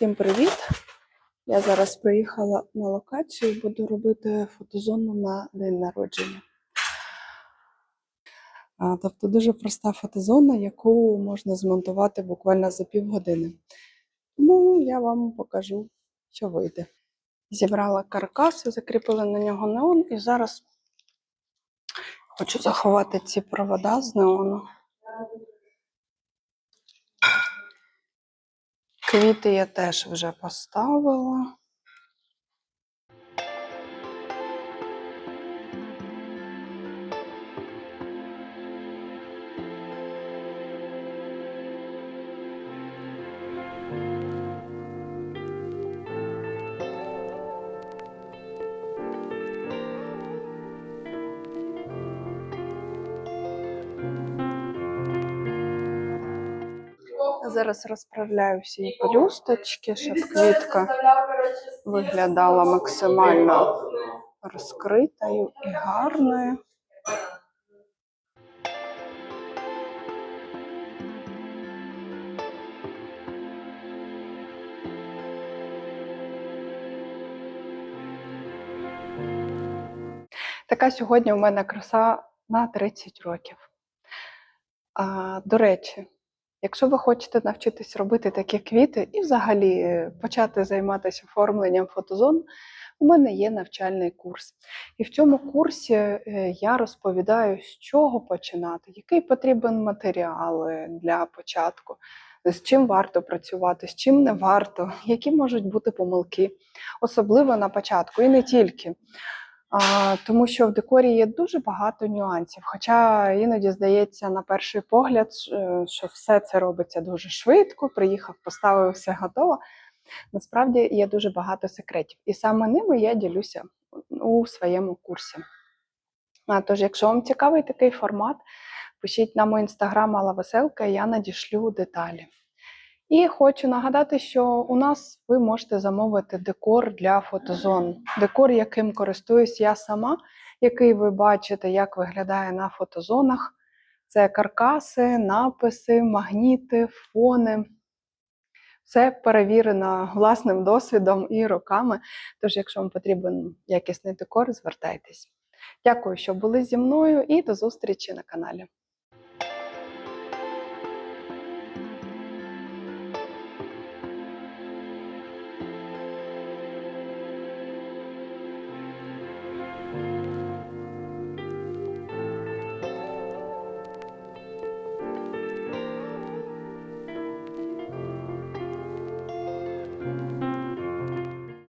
Всім привіт! Я зараз приїхала на локацію, буду робити фотозону на день народження. Тобто дуже проста фотозона, яку можна змонтувати буквально за півгодини. Тому я вам покажу, що вийде. Зібрала каркас, закріпила на нього неон і зараз хочу заховати ці провода з неону. Квіти я теж вже поставила. Зараз розправляю всі пелюсточки, щоб квітка виглядала максимально розкритою і гарною. Така сьогодні у мене краса на 30 років. А, до речі, якщо ви хочете навчитись робити такі квіти і взагалі е, почати займатися оформленням фотозон, у мене є навчальний курс. І в цьому курсі е, я розповідаю, з чого починати, який потрібен матеріал е, для початку, з чим варто працювати, з чим не варто, які можуть бути помилки, особливо на початку, і не тільки. Тому що в декорі є дуже багато нюансів. Хоча іноді здається на перший погляд, е, що все це робиться дуже швидко, приїхав, поставив все готово. Насправді є дуже багато секретів, і саме ними я ділюся у своєму курсі. А, тож, якщо вам цікавий такий формат, пишіть на мій інстаграм Алла Веселка, я надішлю деталі. І хочу нагадати, що у нас ви можете замовити декор для фотозон. Декор, яким користуюсь я сама, який ви бачите, як виглядає на фотозонах. Це каркаси, написи, магніти, фони. Все перевірено власним досвідом і роками. Тож, якщо вам потрібен якісний декор, звертайтесь. Дякую, що були зі мною, і до зустрічі на каналі.